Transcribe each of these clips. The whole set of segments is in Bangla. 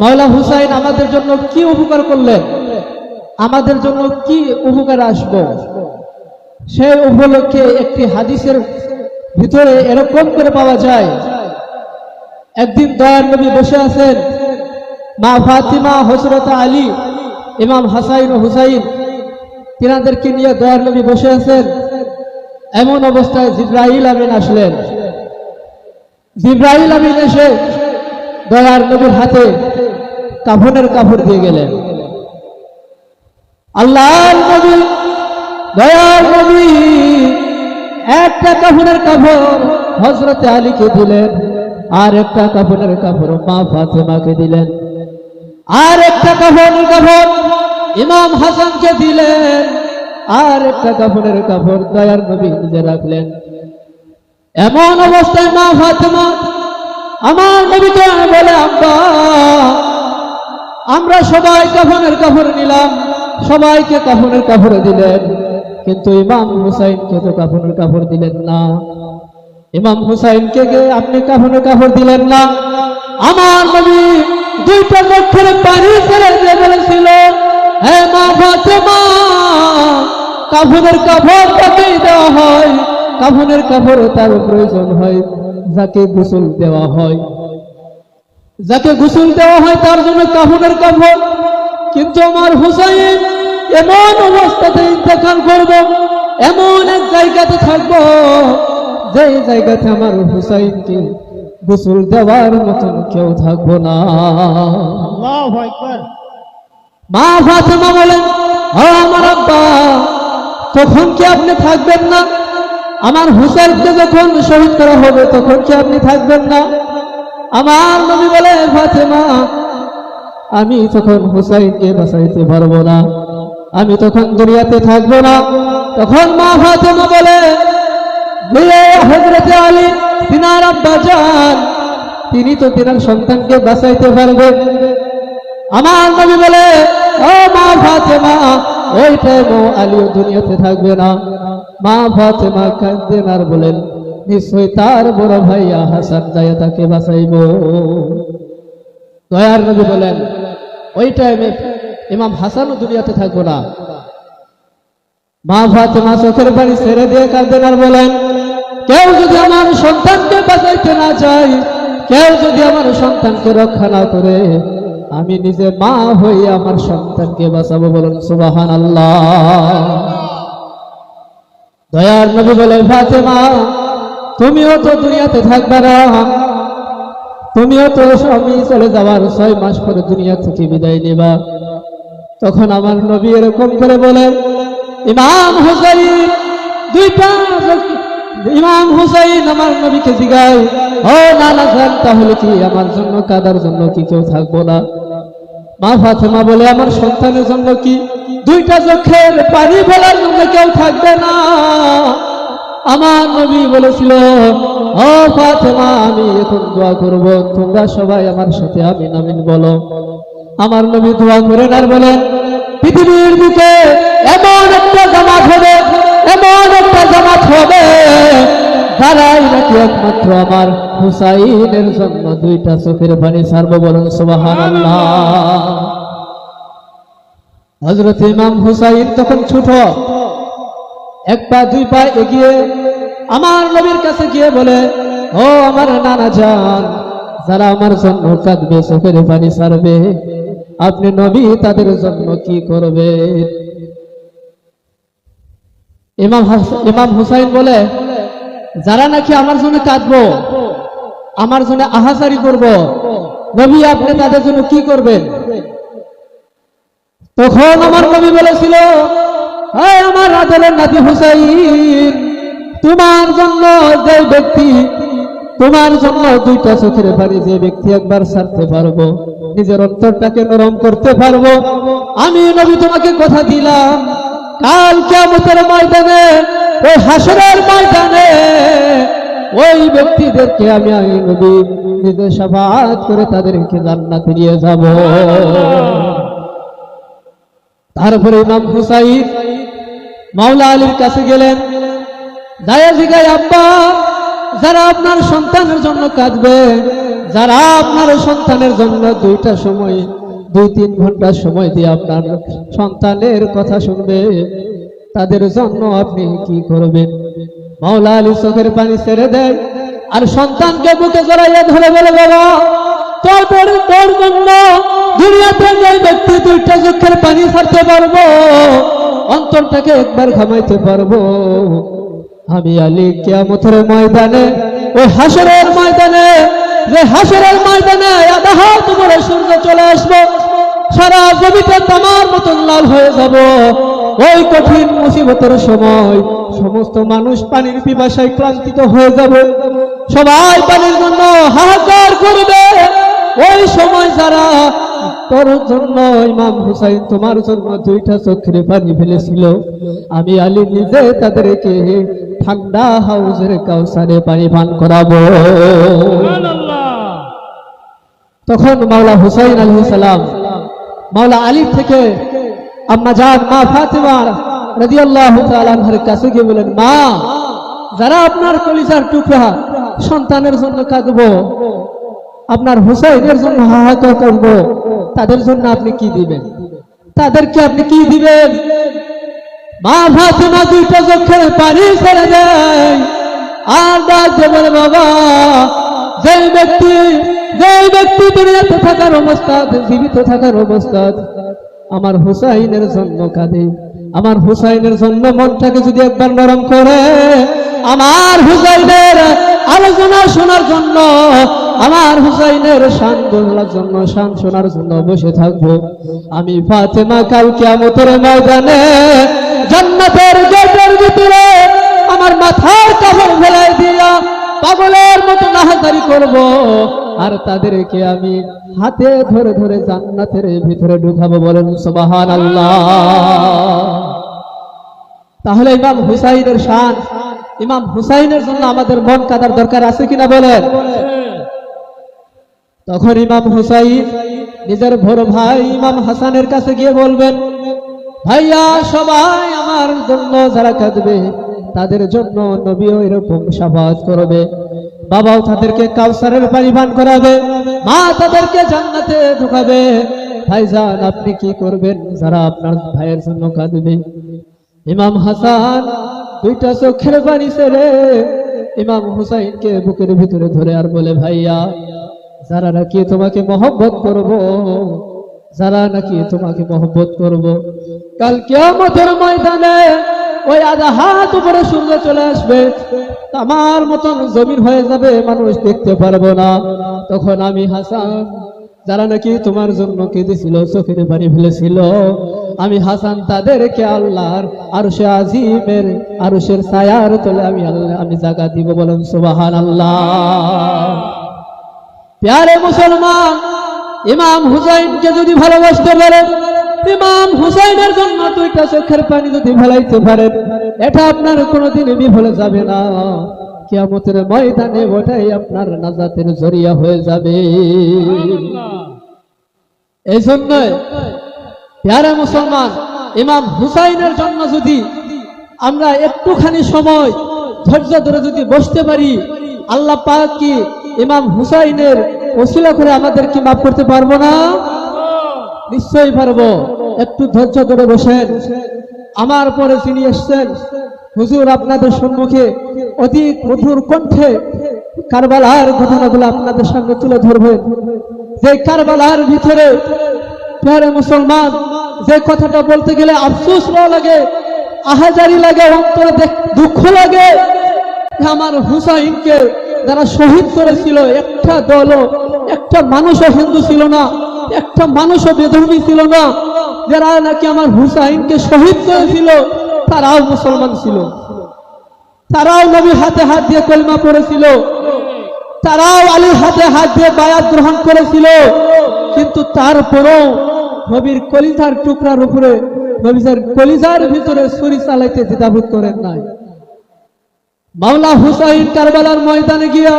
মাওলা হুসাইন, আমাদের জন্য কি উপকার করলেন? আমাদের জন্য কি উপকার আসবে? সেই উপলক্ষে একটি হাদিসের ভিতরে এরকম করে পাওয়া যায়। একদিন দয়ার নবী বসে আছেন, মা ফাতিমা হসরত আলী, ইমাম হাসাইন ও হুসাইন, তিনাদেরকে নিয়ে দয়ার নবী বসে আছেন। এমন অবস্থায় জিব্রাহিল আমিন আসলেন। জিব্রাহিল আমিন এসে দয়ার নবীর হাতে কাফনের কাপড় দিয়ে গেলেন। আল্লাহর নবী, দয়ার নবী, একটা কাফনের কাপড় হজরতে আলীকে দিলেন, আর একটা কাফনের কাপড় মা ফাতেমাকে দিলেন। আর একটা কাফনের কাপড় ইমাম হাসানকে দিলেন, আর একটা কাফনের কাপড় দয়ার নবী নিজে রাখলেন। এমন অবস্থায় মা ফাতেমা, আমার নবীকে বলে, আব্বা আমরা সবাই কাফনের কাপড় নিলাম। সবাইকে কাফনের কাপড় দিলেন। কিন্তু ইমাম হুসাইনকে তো কাফনের কাপড় দিলেন না। ইমাম হুসাইনকে আপনি কাফনের কাপড় দিলেন না? আমার নবী দুইটা চোখের পানি ছেড়ে দিয়ে বলেছিল, হে কাফনের কাপড় তাকেই দেওয়া হয়। কাফনের কাপড় তার প্রয়োজন হয়, যাকে গোসল দেওয়া হয়। যাকে গোসল দেওয়া হয় তার জন্য কাফনের কাপড় কিন্তু আমার হুসাইন এমন অবস্থাতে ইন্তেকাল করব এমন এক জায়গাতে থাকব যে জায়গাতে আমার হুসাইনকে গোসল দেওয়ার মতন কেউ থাকব না। মা ফাতেমা বলেন আমার আব্বা তখন কি আপনি থাকবেন না? আমার হুসাইনকে যখন শহীদ করা হবে তখন কি আপনি থাকবেন না? আমার নবী বলে, ফাতেমা, আমি তখন হুসাইনকে বাঁচাইতে পারব না। আমি তখন দুনিয়াতে থাকব না। তখন মা ফাতেমা বলে হজরতে আলী, তিনার আব্বা যান তিনি তো তিনার সন্তানকে বাঁচাইতে পারবেন। আমার নবী বলে, ও মা ফাতেমা, ওই টাইমও আলীও দুনিয়াতে থাকবে না। মা ফাতেমা কাঁদেন আর বলেন নিশ্চয় তার বড় ভাইয়া হাসান যায় তাকে বাঁচাইব। দয়ার নবী বলেন, ওই টাইমে ইমাম হাসানও দুনিয়াতে থাকব না। মা ফাতেমা চোখের বাড়ি ছেড়ে দিয়ে কাঁদেন আর বলেন, কেউ যদি আমার সন্তানকে বাঁচাইতে না চাই কেউ যদি আমার সন্তানকে রক্ষা না করে, আমি নিজে মা হয়ে আমার সন্তানকে বাঁচাবো বলুন সুবাহান আল্লাহ দয়ার নবী বলে ফাতেমা তুমিও তো দুনিয়াতে থাকবে না। তুমিও তো স্বামী চলে যাওয়ার ছয় মাস পরে দুনিয়া থেকে বিদায় নেবা। তখন আমার নবী এরকম করে বলেন ইমাম হুসাইন দুইটা ইমাম হুসাইন আমার নবীকে জিগায়, ও নানা যান তাহলে কি আমার জন্য কাদার জন্য কি কেউ থাকব না? মা ফাতেমা বলে, আমার সন্তানের জন্য কি? দুইটা চোখের পানি ফেলার জন্য কেউ থাকবে না। আমার নবী বলেছিল আমি এখন দোয়া করব, তোমরা সবাই আমার সাথে আমিন আমিন বলো। আমার নবী দোয়া করেন আর বলেন, পৃথিবীর দিকে এমন একটা জামাত হবে, এমন একটা জামাত হবে, যারাই নাকি একমাত্র আমার হুসাইনের জন্য দুইটা চোখের পানি সারব বলুন সুবাহান হজরত ইমাম হুসাইন তখন ছোট এক পা, দুই পা এগিয়ে আমার নবীর কাছে গিয়ে বলে, ও আমার নানা যান যারা আমার জন্য কাঁদবে, চোখের পানি সারবে আপনি নবী তাদের জন্য কি করবে? ইমাম হুসাইন বলে, যারা নাকি আমার জন্য কাঁদবো, আমার জন্য আহাসারি করব, নবী আপনি তাদের জন্য কি করবেন? তখন আমার নবী বলেছিল হ্যাঁ আমার আদরের নাতি হুসাইন, তোমার জন্য যে ব্যক্তি, তোমার জন্য দুইটা চোখের পানি যে ব্যক্তি একবার ছাড়তে পারব, নিজের অন্তরটাকে নরম করতে পারব। আমি নবী তোমাকে কথা দিলাম, কাল কেমতের ময়দানে ওই হাসরের ময়দানে, ওই ব্যক্তিদেরকে আমি আমি নবী নিজের সাফাত করে তাদেরকে জান্নাতে নিয়ে যাব। তারপরে ইমাম হুসাইন মাওলা আলীর কাছে গেলেন। দায়া জিগায়, আব্বা, যারা আপনার সন্তানের জন্য কাঁদবে, যারা আপনার সন্তানের জন্য দুইটা সময়, দুই তিন ঘণ্টা সময় দিয়ে আপনার সন্তানের কথা শুনবে, তাদের জন্য আপনি কি করবেন? মাওলা আলী চোখের পানি ছেড়ে দেয়, আর সন্তানকে বুকে জড়াইয়া ধরে বলে, বাবা তোর তোর জন্য দুনিয়াতে যে ব্যক্তি, দুইটা চোখের পানি ছাড়তে পারব। অন্তরটাকে একবার ঘামাইতে পারব। আমি আলী কিয়ামতের ময়দানে, ওই হাসরের ময়দানে, যে হাসরের ময়দানে হাত সূর্য চলে আসব, সারা জমিতে তামার মতন লাল হয়ে যাব। ওই কঠিন মুসিবতের সময় সমস্ত মানুষ পানির পিপাসায় ক্লান্তিত হয়ে যাবে। সবাই পানির জন্য হাহাকার করবে। ওই সময় যারা তোর জন্য ইমাম হুসাইন তোমার জন্য দুইটা চোখের পানি ফেলেছিল। আমি আলী নিজে তাদেরকে ঠান্ডা হাউসের কাউসারে পানি পান করাবো। তখন মাওলা হুসাইন আলী সালাম মাওলা আলী থেকে আম্মা জান মা ফাতেমা রাদিয়াল্লাহু তাআলা আনহার কাছে গিয়ে বলেন মা যারা আপনার কলিজার টুকরা সন্তানের জন্য কাঁদবো আপনার হুসাইনের জন্য হাহাকার করব তাদের জন্য আপনি কি দিবেন? তাদেরকে আপনি কি দিবেন? মা পানি আর বাবা যে ব্যক্তি যে ব্যক্তি থাকার অবস্থা, জীবিত থাকার অবস্থা, আমার হুসাইনের জন্য কাঁদে। আমার হুসাইনের জন্য মনটাকে যদি একবার নরম করে, আমার হুসাইনের আলোচনা শোনার জন্য আমার হুসাইনের শান বলার জন্য শান শোনার জন্য বসে থাকব। আমি ফাতেমা কাল কিয়ামতের ময়দানে জান্নাতের গেটের ভিতরে আমার মাথার কাপড় ফেলাই দিয়া পাগলের মতো নাহাজারি করব। আর তাদেরকে আমি হাতে ধরে ধরে জান্নাতের ভিতরে ঢুকাবো বলেন সুবাহান তাহলে ইমাম হুসাইনের শান, ইমাম হুসাইনের জন্য আমাদের মন কাদার দরকার আছে কিনা বলেন? তখন ইমাম হুসাইন নিজের ভোর ভাই ইমাম হাসানের কাছে গিয়ে বলবেন, ভাইয়া, সবাই আমার জন্য যারা কাঁদবে, তাদের জন্য নবীও এরকম সাফাত করবে। বাবাও তাদেরকে কাউসারের পান করাবে, মা তাদেরকে জান্নাতে ঢুকাবে। ভাইজান, আপনি কি করবেন? যারা আপনার ভাইয়ের জন্য কাঁদবে। ইমাম হাসান দুইটা চোখের পানি ছেড়ে ইমাম হুসাইনকে বুকের ভিতরে ধরে আর বলে, ভাইয়া যারা নাকি তোমাকে মহব্বত করব, যারা নাকি তোমাকে মহব্বত করব, কাল কিয়ামতের ময়দানে ওই আধা হাত উপরে সূর্য চলে আসবে আমার মতন জমির হয়ে যাবে, মানুষ দেখতে পারব না। তখন আমি হাসান, যারা নাকি তোমার জন্য কেঁদেছিল, চোখের পানি ফেলেছিল, আমি হাসান তাদেরকে আল্লাহর আর সে আজিমের, আরশের ছায়ার তলে আমি আল্লাহ, আমি জায়গা দিব বলেন সুবাহান আল্লাহ প্যারে মুসলমান, ইমাম হুসাইনকে যদি ভালোবাসতে পারেন ইমাম হুসাইনের জন্য দুইটা চোখের পানি যদি ফেলাইতে পারেন এটা আপনার কোনোদিন বিফলে যাবে না। কিয়ামতের ময়দানে ওটাই আপনার নাজাতের জরিয়া হয়ে যাবে। এই জন্যই প্যারে মুসলমান, ইমাম হুসাইনের জন্য যদি আমরা একটুখানি সময়, ধৈর্য ধরে যদি বসতে পারি, আল্লাহ পাক কি ইমাম হুসাইনের ওসিলা করে আমাদের কি মাফ করতে পারব না? নিশ্চয়ই পারব। একটু ধৈর্য ধরে বসেন। আমার পরে তিনি এসছেন, হুজুর আপনাদের সম্মুখে অধিক মধুর কণ্ঠে কারবালার ঘটনাগুলো আপনাদের সামনে তুলে ধরবেন যে কারবালার ভিতরে প্যারে মুসলমান, যে কথাটা বলতে গেলে আফসোস লাগে, আহাজারি লাগে, অন্তরে দুঃখ লাগে। আমার হুসাইনকে যারা শহীদ করেছিল, একটা দলও, একটা মানুষও হিন্দু ছিল না, একটা মানুষও বেধর্মী ছিল না, যারা নাকি আমার হুসাইনকে শহীদ করেছিল, তারাও মুসলমান ছিল। তারাও নবী হাতে হাত দিয়ে কলমা পড়েছিল। তারাও আলীর হাতে হাত দিয়ে বায়াত গ্রহণ করেছিল। কিন্তু তারপরও নবীর কলিজার টুকরার উপরে, নবীজার কলিজার ভিতরে ছুরি চালাইতে দ্বিধাবোধ করেন নাই। মাওলা হুসাইন কারবালার ময়দানে গিয়া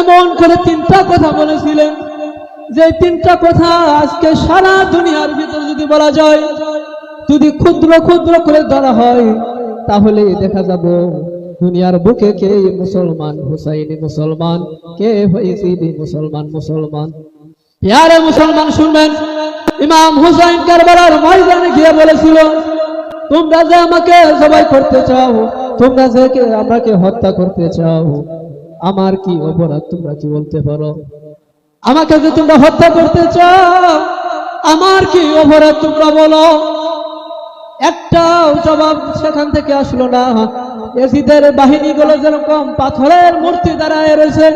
এমন করে তিনটা কথা বলেছিলেন। যে তিনটা কথা আজকে সারা দুনিয়ার ভিতর যদি বলা যায়, যদি ক্ষুদ্র ক্ষুদ্র করে ধরা হয়, তাহলে দেখা যাব দুনিয়ার বুকে কে মুসলমান, হুসাইনি মুসলমান, কে হয়েছি মুসলমান মুসলমান। প্যারে মুসলমান শুনবেন, ইমাম হুসাইন কারবালার ময়দানে গিয়ে বলেছিল, তোমরা যে আমাকে জবাই করতে চাও তোমরা যে আমাকে হত্যা করতে চাও, আমার কি অপরাধ তোমরা কি বলতে পারো? আমাকে যে তোমরা হত্যা করতে চাও, আমার কি অপরাধ তোমরা বলো? একটাও জবাব সেখান থেকে আসলো না। এসিদের বাহিনীগুলো যেরকম পাথরের মূর্তি দাঁড়ায় রয়েছে,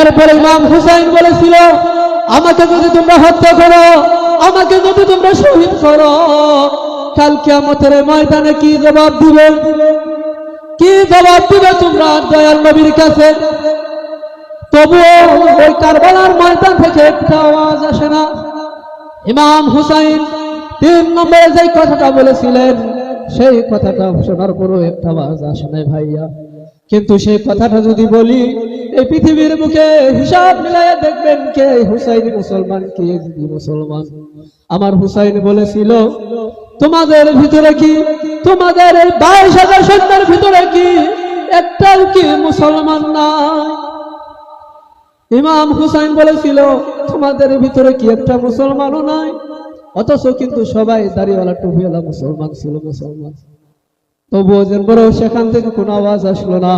এরপরে ইমাম হুসাইন বলেছিল, আমাকে যদি তোমরা হত্যা করো, আমাকে যদি তোমরা শহীদ করো কালকে আমাদের ময়দানে কি জবাব দিবে? কি জবাব দিবে তোমরা দয়াল নবীর কাছে? তবুও ওই কারবালার ময়দান থেকে একটা আওয়াজ আসে না। ইমাম হুসাইন তিন নম্বরে যে কথাটা বলেছিলেন, সেই কথাটা শোনার পরও একটা আওয়াজ আসে নাই ভাইয়া। কিন্তু সেই কথাটা যদি বলি এই পৃথিবীর মুখে হিসাব মিলাই দেখবেন কে? হুসাইনি মুসলমান, কে মুসলমান? আমার হুসাইন বলেছিল, তোমাদের ভিতরে কি? তোমাদের বাইশ হাজার সৈন্যের ভিতরে কি একটাও কি মুসলমান না ইমাম হুসাইন বলেছিল, তোমাদের ভিতরে কি একটা মুসলমানও নাই? অথচ কিন্তু সবাই দাড়িওয়ালা, টুপিওয়ালা মুসলমান ছিল মুসলমান। তবুও যেন সেখান থেকে কোনো আওয়াজ আসলো না।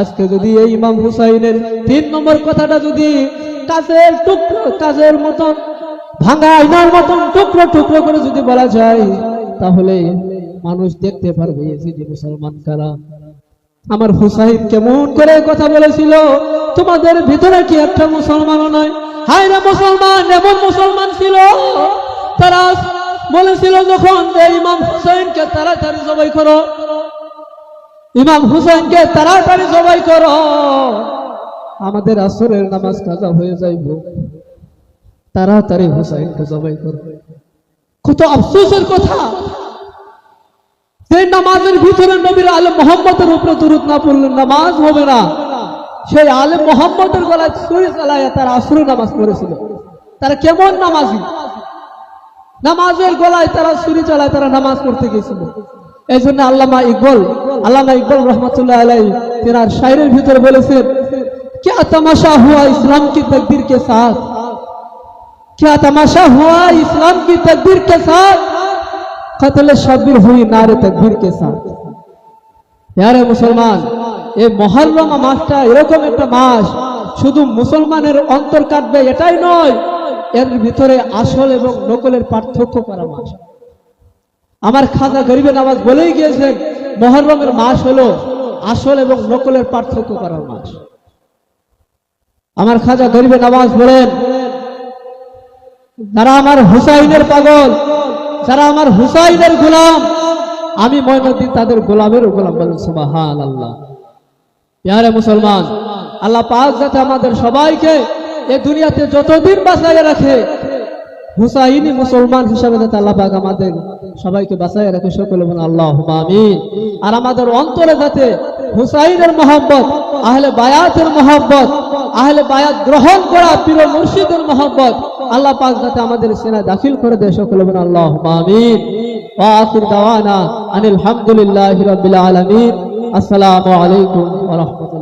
আজকে যদি এই ইমাম হুসাইনের তিন নম্বর কথাটা যদি কাজের টুকরো, কাজের মতন, ভাঙা মতন টুকরো টুকরো করে যদি বলা যায়, তাহলে মানুষ দেখতে পারবে যে মুসলমান কারা। আমার হুসাইন কেমন করে কথা বলেছিল, তোমাদের ভিতরে কি একটা মুসলমানও নয় হায় রে মুসলমান, এমন মুসলমান ছিল, তারা বলেছিল যখন ইমাম হুসাইনকে তাড়াতাড়ি জবাই করো ইমাম হুসাইনকে তাড়াতাড়ি জবাই করো। আমাদের আসরের নামাজ কাজা হয়ে যাইব। তাড়াতাড়ি হুসাইনকে জবাই করো। কত আফসোসের কথা। সেই নামাজের ভিতরে নবীর আলে মোহাম্মদের উপরে দুরুদ না পড়লে নামাজ হবে না। সেই আলে মোহাম্মদের গলায় ছুরি চালায় তারা আসরে নামাজ পড়েছিল। তারা কেমন নামাজি? নামাজের গলায় তারা ছুরি চালায় তারা নামাজ পড়তে গেছিল। এই জন্য আল্লামা ইকবল আল্লামা ইকবল রহমতুল্লাহ আলাই তেনার শায়রের ভিতরে বলেছেন क्या तमाशा हुआ इस्लाम की तकदीर के साथ क्या तमाशा हुआ इस्लाम की तकदीर के साथ कत्ल शब्बीर हुई नारे तकबीर के साथ यारे মুসলমান এই মহরম মাসটা এরকম একটা মাস শুধু মুসলমানের অন্তর কাটবে এটাই নয় এর ভিতরে আসল এবং নকলের পার্থক্য করা মাস আমার খাজা গরিবের নামাজ বলেই গিয়েছেন মহরমের মাস হলো আসল এবং নকলের পার্থক্য করার মাস। আমার খাজা গরিবের নামাজ বলেন যারা আমার হুসাইনের পাগল, যারা আমার হুসাইনের গোলাম, আমি ময়নুদ্দিন তাদের গোলামের গোলাম বলেন সুবাহান আল্লাহ প্যারে মুসলমান, আল্লাহ পাক যাতে আমাদের সবাইকে এ দুনিয়াতে যতদিন বাঁচাইয়ে রাখে হুসাইনি মুসলমান হিসাবে যাতে আল্লাহ আমাদের সবাইকে বাঁচাইয়ে রাখে সকলে বলেন আল্লাহ আমিন। আর আমাদের অন্তরে যাতে হুসাইনের মহব্বত, আহলে বায়াতের মহব্বত, আহলে বায়াত গ্রহণ করা পীর মুর্শিদের মহব্বত, আল্লাহ পাক যাতে আমাদের সেনা দাখিল করে দেয়, সকলে বলেন আল্লাহ আমিন। আখির দাওয়ানা আনিল হামদুলিল্লাহি রাব্বিল আলামিন। আসসালামু আলাইকুম ওয়া রাহমাতুল্লাহ।